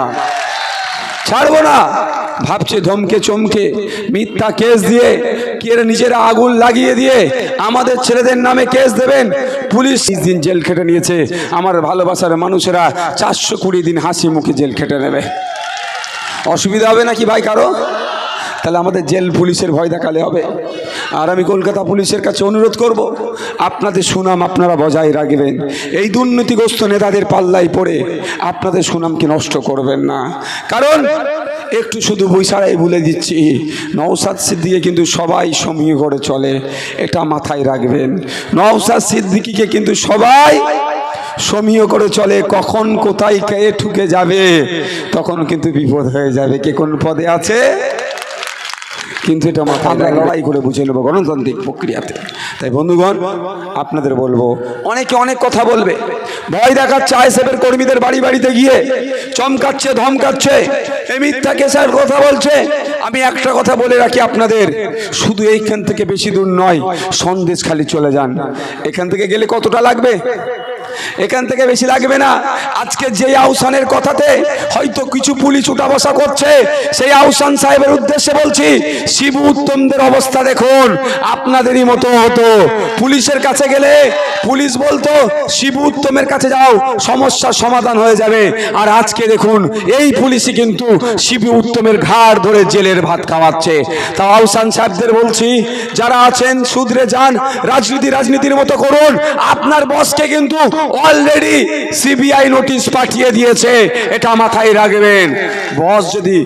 না। ছাড়বো না। ভাবছে ধমকে চমকে, মিথ্যা কেস দিয়ে, কে নিজেরা আগুন লাগিয়ে দিয়ে আমাদের ছেলেদের নামে কেস দেবেন? পুলিশ দিন জেল খেটে নিয়েছে। আমার ভালোবাসার মানুষেরা চারশো কুড়ি দিন হাসি মুখে জেল খেটে নেবে। অসুবিধা হবে নাকি ভাই কারও? তাহলে আমাদের জেল পুলিশের ভয় দেখালে হবে। আর আমি কলকাতা পুলিশের কাছে অনুরোধ করব, আপনাদের সুনাম আপনারা বজায় রাখবেন। এই দুর্নীতিগ্রস্ত নেতাদের পাল্লায় পড়ে আপনাদের সুনামকে নষ্ট করবেন না। কারণ একটু শুধু বৈশাড়াই ভুলে দিচ্ছি নওসাদ সিদ্দিকে কিন্তু সবাই সমীহ করে চলে, এটা মাথায় রাখবেন। নওসাদ সিদ্দিকিকে কিন্তু সবাই সমীহ করে চলে, কখন কোথায় কে ঠুকে যাবে, তখন কিন্তু বিপদ হয়ে যাবে। কে কোন পদে আছে? কিন্তু এটা আমরা লড়াই করে বুঝে নেব গণতান্ত্রিক প্রক্রিয়াতে। তাই বন্ধুগণ আপনাদের বলব অনেকে অনেক কথা বলবে। ভয় দেখাচ্ছে আইসেফের কর্মীদের বাড়ি বাড়িতে গিয়ে। চমকাচ্ছে ধমকাচ্ছে। এই মিথ্যা কেসার কথা বলছে? আমি একটা কথা বলে রাখি আপনাদের। শুধু এইখান থেকে বেশি দূর নয় সন্দেশ খালি চলে যান। এখান থেকে গেলে কতটা লাগবে? এখান থেকে বেশি লাগবে না। আজকে যে আহসানের কথাতে হয়তো কিছু পুলিশ উঠা বসা করছে, সেই আহসান সাহেবের উদ্দেশ্যে বলছি, শিবু উত্তমদের অবস্থা দেখুন, আপনাদেরই মতো হতো। পুলিশের কাছে গেলে পুলিশ বলতো, শিবু উত্তমের কাছে যাও, সমস্যার সমাধান হয়ে যাবে। আর আজকে দেখুন, এই পুলিশই কিন্তু শিবু উত্তমের ঘাড় ধরে জেলের ভাত খাওয়াচ্ছে। তা আহসান সাহেবদের বলছি, যারা আছেন সুদরে যান, রাজনীতি রাজনীতির মতো করুন। আপনার বসকে কিন্তু অলরেডি সিবিআই নোটিশ পাঠিয়ে দিয়েছে, এটা মাথায় রাখবেন। বস যদি,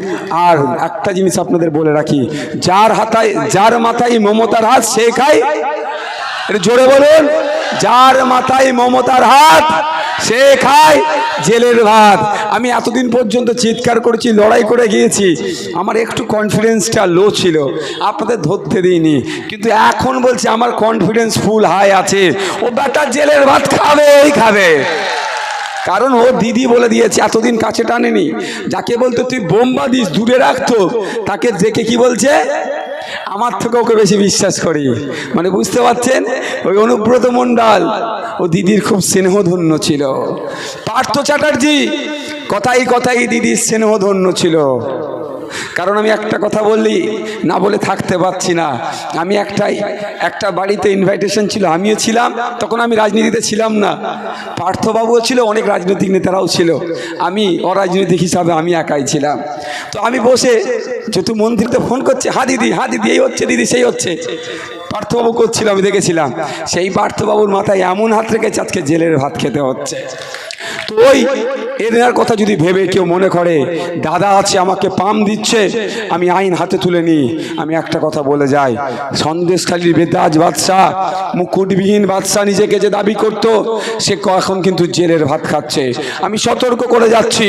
আর একটা জিনিস আপনাদের বলে রাখি, যার হাতায়, যার মাথায় মমতার হাত, সে একটু জোরে বলুন, যার মাথায় মমতার হাত সে খায় জেলের ভাত। আমি এতদিন পর্যন্ত চিৎকার করেছি, লড়াই করে গিয়েছি। আমার একটু কনফিডেন্সটা লো ছিল। আপনাদের ধরতে দিইনি। কিন্তু এখন বলছি আমার কনফিডেন্স ফুল হাই আছে। ও বেটা জেলের ভাত খাবে খাবেই খাবে। কারণ ও দিদি বলে দিয়েছে, এতদিন কাছে টানেনি। যাকে বলতো, তুই বোম্বা দিস দূরে রাখতো তাকে দেখে কি বলছে? আমার থেকে ওকে বেশি বিশ্বাস করি। মানে বুঝতে পারছেন? ওই অনুব্রত মন্ডল ও দিদির খুব স্নেহধন্য ছিল। পার্থ চ্যাটার্জি, কথাই কথাই দিদির স্নেহধন্য ছিল। কারণ আমি একটা কথা বললি, না বলে থাকতে পারছি না। আমি একটাই, একটা বাড়িতে ইনভাইটেশন ছিল, আমিও ছিলাম, তখন আমি রাজনীতিতে ছিলাম না। পার্থবাবুও ছিল, অনেক রাজনৈতিক নেতারাও ছিল। আমি অরাজনৈতিক হিসাবে আমি একাই ছিলাম। তো আমি বসে, যেহেতু মন্ত্রীতে ফোন করছে হা দিদি হা দিদি, এই হচ্ছে, দিদি, সেই হচ্ছে। পার্থবাবু করছিল আমি দেখেছিলাম। সেই পার্থবাবুর মাথায় এমন হাত রেখেছে, আজকে জেলের ভাত খেতে হচ্ছে। তো ওই এদের কথা যদি ভেবে কেউ মনে করে, দাদা আছে, আমাকে পাম দিচ্ছে, আমি আইন হাতে তুলে নিই। আমি একটা কথা বলে যাই, সন্দেশখালীর বেদাজ বাদশাহ, মুকুটবিহীন বাদশাহ নিজেকে যে দাবি করত, সে এখন কিন্তু জেলের ভাত খাচ্ছে। আমি সতর্ক করে যাচ্ছি।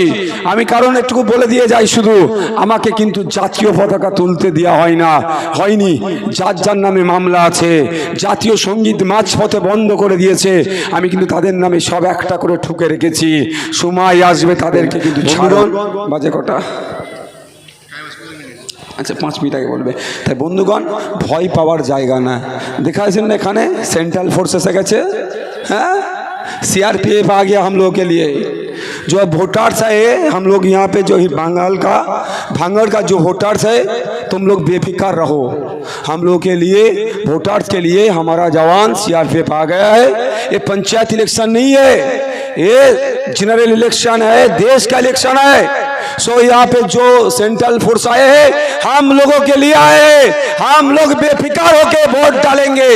আমি কারণ একটুকু বলে দিয়ে যাই শুধু, আমাকে কিন্তু জাতীয় পতাকা তুলতে দেওয়া হয় না। হয়নি। যার যার নামে মামলা বাংলা আছে জাতীয় সংগীত মাঝপথে বন্ধ করে দিয়েছে। আমি কিন্তু তাদের নামে সব একটা করে ঠুকে রেখেছি। সময় আসবে তাদেরকে কিন্তু ছাড়ন বাজে কটা? আচ্ছা পাঁচ মিনিট আগে বলবে। তাই বন্ধুগণ ভয় পাওয়ার জায়গা না। দেখা আছেন না এখানে? সেন্ট্রাল ফোর্স এসে গেছে। হ্যাঁ? সিআরপিএফ আগে হাম লোকে লিয়ে जो वोटर्स है हम लोग यहाँ पे जो ही बंगाल का भांगड़ का जो वोटर्स है तुम लोग बेफिक्र रहो। हम लोग के लिए वोटर्स के लिए हमारा जवान सीआरपीएफ आ गया है। ये पंचायत इलेक्शन नहीं है। ये जनरल इलेक्शन है, देश का इलेक्शन है। सो यहाँ पे जो सेंट्रल फोर्स आए हैं हम लोगों के लिए आए हैं हम लोग बेफिक्र होके वोट डालेंगे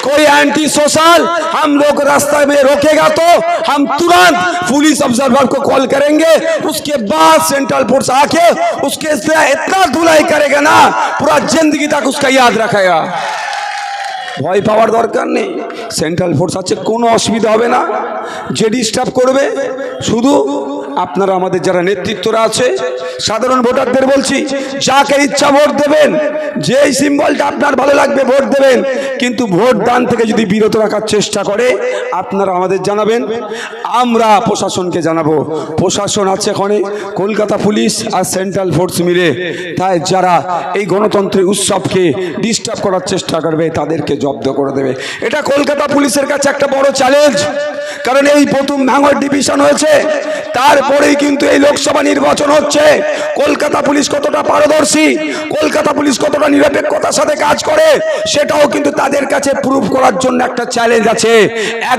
कोई एंटी सोशल हम लोग रास्ते में रोकेगा तो हम तुरंत पुलिस ऑब्जर्वर को कॉल करेंगे उसके बाद सेंट्रल फोर्स आके उसके से इतना धुलाई करेगा ना पूरा जिंदगी तक उसका याद रखेगा ভয় পাওয়ার দরকার নেই সেন্ট্রাল ফোর্স আছে কোনো অসুবিধা হবে না যে ডিস্টার্ব করবে শুধু আপনারা আমাদের যারা নেতৃত্বরা আছে, সাধারণ ভোটারদের বলছি, যাকে ইচ্ছা ভোট দেবেন, যেই সিম্বলটা আপনার ভালো লাগবে ভোট দেবেন, কিন্তু ভোট দান থেকে যদি বিরত রাখার চেষ্টা করে, আপনারা আমাদের জানাবেন, আমরা প্রশাসনকে জানাব। প্রশাসন আছে এখানে, কলকাতা পুলিশ আর সেন্ট্রাল ফোর্স মিলে। তাই যারা এই গণতন্ত্রের উৎসবকে ডিস্টার্ব করার চেষ্টা করবে, তাদেরকে জব্দ করে দেবে। এটা কলকাতা পুলিশের কাছে একটা বড় চ্যালেঞ্জ কারণ এই প্রথম ভাঙর ডিভিশন হয়েছে, তার তারপরেই কিন্তু এই লোকসভা নির্বাচন হচ্ছে। কলকাতা পুলিশ কতটা পারদর্শী, কলকাতা পুলিশ কতটা নিরপেক্ষতার সাথে কাজ করে, সেটাও কিন্তু তাদের কাছে প্রুফ করার জন্য একটা চ্যালেঞ্জ আছে।